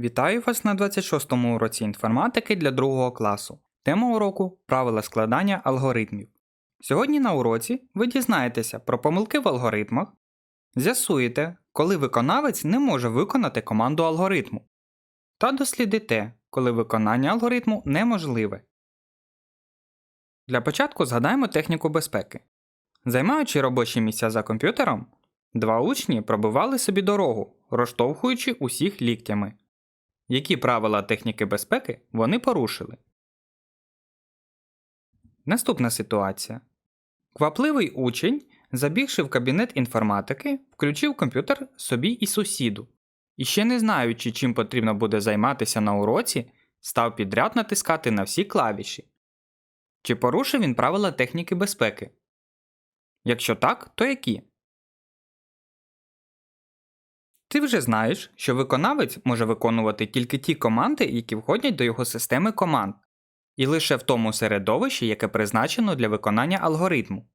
Вітаю вас на 26-му уроці інформатики для другого класу. Тема уроку правила складання алгоритмів. Сьогодні на уроці ви дізнаєтеся про помилки в алгоритмах, з'ясуєте, коли виконавець не може виконати команду алгоритму, та дослідите, коли виконання алгоритму неможливе. Для початку згадаємо техніку безпеки. Займаючи робочі місця за комп'ютером, два учні пробивали собі дорогу, розштовхуючи усіх ліктями. Які правила техніки безпеки вони порушили? Наступна ситуація. Квапливий учень, забігши в кабінет інформатики, включив комп'ютер собі і сусіду. І ще не знаючи, чим потрібно буде займатися на уроці, став підряд натискати на всі клавіші. Чи порушив він правила техніки безпеки? Якщо так, то які? Ти вже знаєш, що виконавець може виконувати тільки ті команди, які входять до його системи команд, і лише в тому середовищі, яке призначено для виконання алгоритму.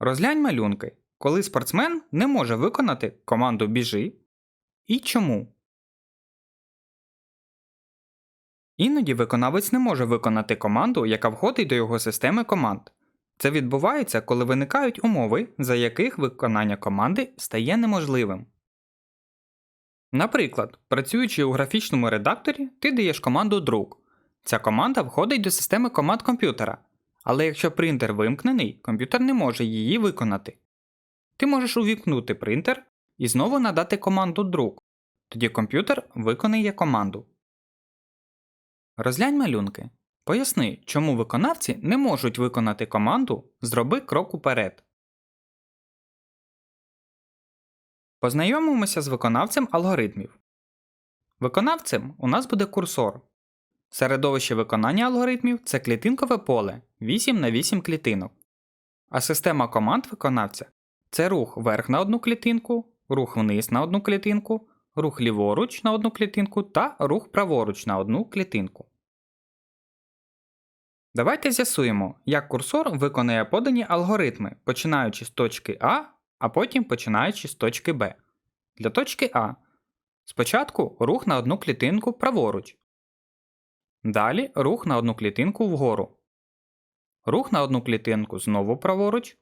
Розглянь малюнки, коли спортсмен не може виконати команду біжи і чому. Іноді виконавець не може виконати команду, яка входить до його системи команд. Це відбувається, коли виникають умови, за яких виконання команди стає неможливим. Наприклад, працюючи у графічному редакторі, ти даєш команду друк. Ця команда входить до системи команд комп'ютера, але якщо принтер вимкнений, комп'ютер не може її виконати. Ти можеш увімкнути принтер і знову надати команду друк. Тоді комп'ютер виконає команду. Розглянь малюнки. Поясни, чому виконавці не можуть виконати команду Зроби крок уперед. Познайомимося з виконавцем алгоритмів. Виконавцем у нас буде курсор. Середовище виконання алгоритмів це клітинкове поле 8 на 8 клітинок. А система команд виконавця це рух вверх на одну клітинку, рух вниз на одну клітинку, рух ліворуч на одну клітинку та рух праворуч на одну клітинку. Давайте з'ясуємо, як курсор виконує подані алгоритми, починаючи з точки А, а потім починаючи з точки Б. Для точки А. Спочатку рух на одну клітинку праворуч. Далі рух на одну клітинку вгору. Рух на одну клітинку знову праворуч.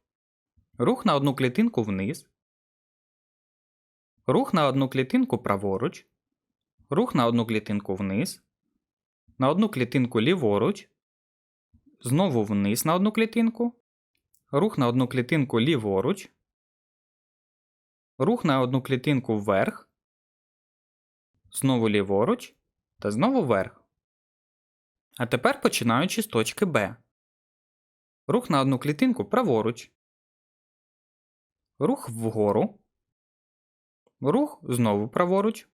Рух на одну клітинку вниз. Рух на одну клітинку праворуч. Рух на одну клітинку вниз. На одну клітинку ліворуч. Знову вниз на одну клітинку. Рух на одну клітинку ліворуч. Рух на одну клітинку вверх. Знову ліворуч. Та знову вверх. А тепер починаючи з точки Б. Рух на одну клітинку праворуч. Рух вгору. Рух знову праворуч.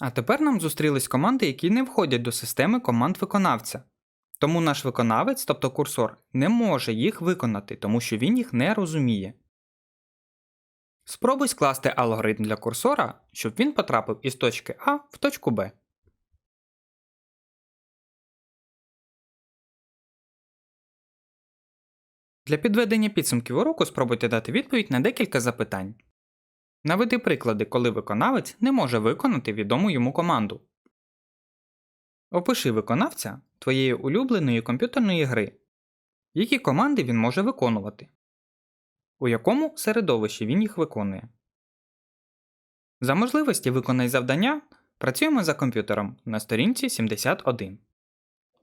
А тепер нам зустрілись команди, які не входять до системи команд виконавця. Тому наш виконавець, тобто курсор, не може їх виконати, тому що він їх не розуміє. Спробуй скласти алгоритм для курсора, щоб він потрапив із точки А в точку Б. Для підведення підсумків уроку спробуйте дати відповідь на декілька запитань. Наведи приклади, коли виконавець не може виконати відому йому команду. Опиши виконавця твоєї улюбленої комп'ютерної гри. Які команди він може виконувати? У якому середовищі він їх виконує? За можливості виконай завдання. Працюємо за комп'ютером на сторінці 71.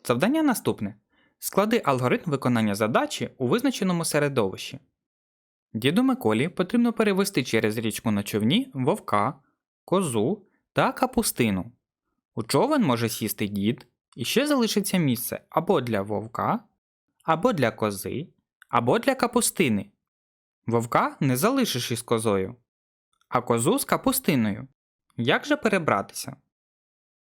Завдання наступне. Склади алгоритм виконання задачі у визначеному середовищі. Діду Миколі потрібно перевести через річку на човні вовка, козу та капустину. У човен може сісти дід, і ще залишиться місце або для вовка, або для кози, або для капустини. Вовка не залишиш із козою, а козу з капустиною. Як же перебратися?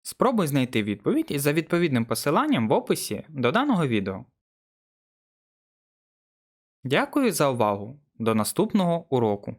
Спробуй знайти відповідь за відповідним посиланням в описі до даного відео. Дякую за увагу! До наступного уроку!